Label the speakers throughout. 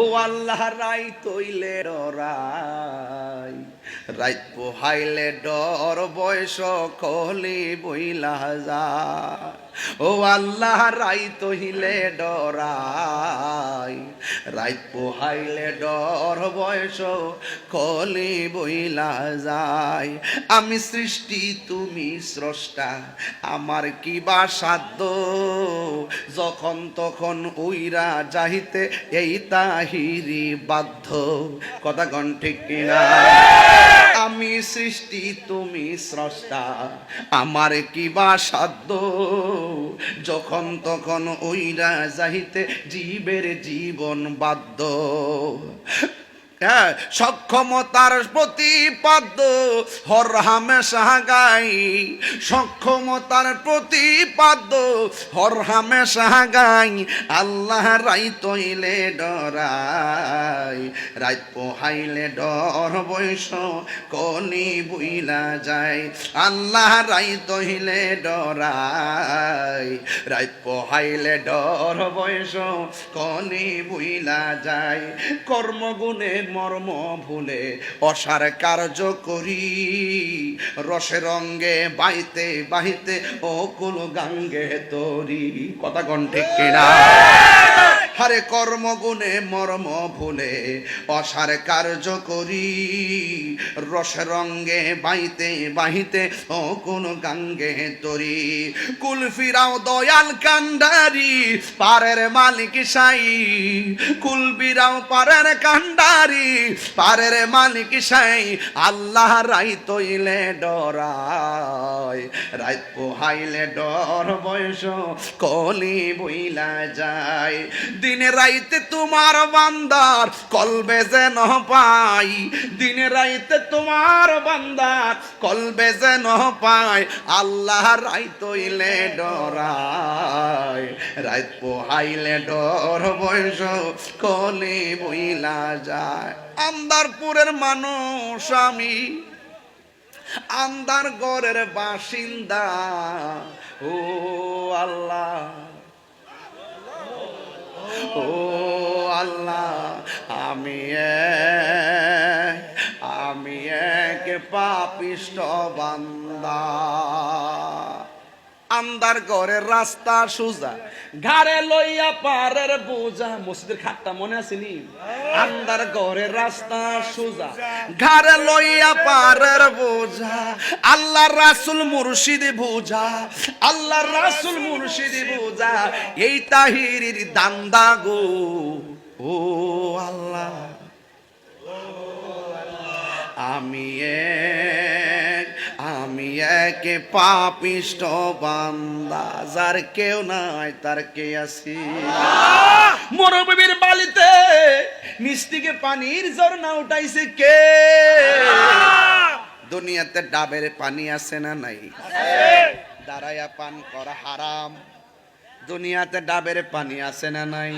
Speaker 1: ও আল্লাহ রাই তৈলে ডরাই। রাইত পোহাইলে ডর, বয়স কলি বইলা যা ও আল্লাহ রাই তহিলে ডরাই। রাইত পোহাইলে ডর বয়স, কলে বইলা যায়। আমি সৃষ্টি, তুমি স্রষ্টা, আমার কি বা সাধ্য? যখন তখন উইরা যাহিতে এই তাহিরি বাধ্য। কথা গণ ঠিক কিনা? আমি সৃষ্টি, তুমি স্রষ্টা, আমার কি বা সাধ্য? যখন তখন ওইরা যাহিতে জীবের জীবন বাধ্য। হ্যাঁ সক্ষমতার প্রতিপাদ্য হর হামেশা গাই। সক্ষমতার প্রতিপাদ্য হর হামেশা গাই। আল্লাহ রাই তৈলে ডরাই, রাত পোহাইলে ডর বৈশ কলি বুইলা যায়। আল্লাহ রাই তহিলে ডরাই, রাত পোহাইলে ডর বয়স কলি বুইলা যায়। কর্মগুণে মর্ম ভুলে অসার কার্য করি। রসে রঙ্গে বাইতে বাহিতে ও কুল গাঙ্গে তরি। কথা কণ্ঠে কেনা? হারে কর্মগুণে মর্ম ভুলে অসার কার্য করি। রস রঙ্গে বাইতে বাহিতে ও কোন গাঙ্গে তরি। কুল ফিরাও দয়াল কান্ডারি পারের মালিক সাই। কুল বিরাও পারের কান্ডারি পারের মালিক সাই আল্লাহ রাই তৈলে ডরায় রাত পোহাইলে ডর বয়স, কলি বইলা যায়। দিনে রাইতে তোমার বান্দার কলবে যেন পাই। দিনে রাইতে তোমার বান্দার কলবে যেন পাই। আল্লাহ রাই তৈলে ডরায়। রাত পোহাইলে ডর বয়স, কলি বইলা যায়। আন্দারপুরের মানুষ আমি আন্দার গড়ের বাসিন্দা। ও আল্লাহ। ও আল্লাহ আমি আমি এক পাপিষ্ট বান্দা। আন্দার ঘরের রাস্তা সোজা। ঘাড়ে লইয়া পারের বোঝা। মসজিদের খাটটা মনে আসেনি আন্দার ঘরের রাস্তা সোজা। ঘাড়ে লইয়া পারের বোঝা। আল্লাহ রাসুল মুর্শিদ বোঝা। আল্লাহ রাসুল মুর্শিদ বোঝা। এই তাহিরির দান্দা গো। ও আল্লাহ। আমি আমি এক পাপিষ্ট বান্দা যার কেউ নাই তার কে আছি? মরুভূমির বালিতে মিষ্টিকে পানির ঝর্ণা উঠাইছে কে? দুনিয়াতে ডাবের পানি আছে না নাই? দাঁড়াইয়া পান করা হারাম। দুনিয়াতে ডাবের পানি আছে না নাই?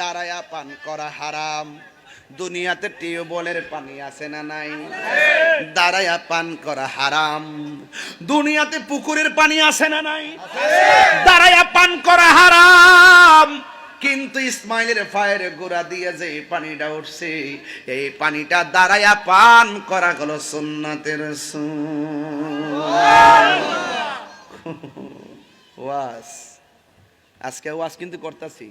Speaker 1: দাঁড়ায়া পান করা হারাম। দুনিয়াতে টিউবওয়েলের পানি আছে না নাই? দাঁড়ায়া পান করা হারাম। দুনিয়াতে পুকুরের পানি আছে না নাই? দাঁড়ায়া পান করা হারাম। কিন্তু ইসমাইলের ফায়ের গোড়া দিয়ে যে পানিটা উঠছে এই পানিটা দাঁড়ায়া পান করা গেল সুন্নাতের ওয়াস। আজকে আজ কিন্তু করতেছি।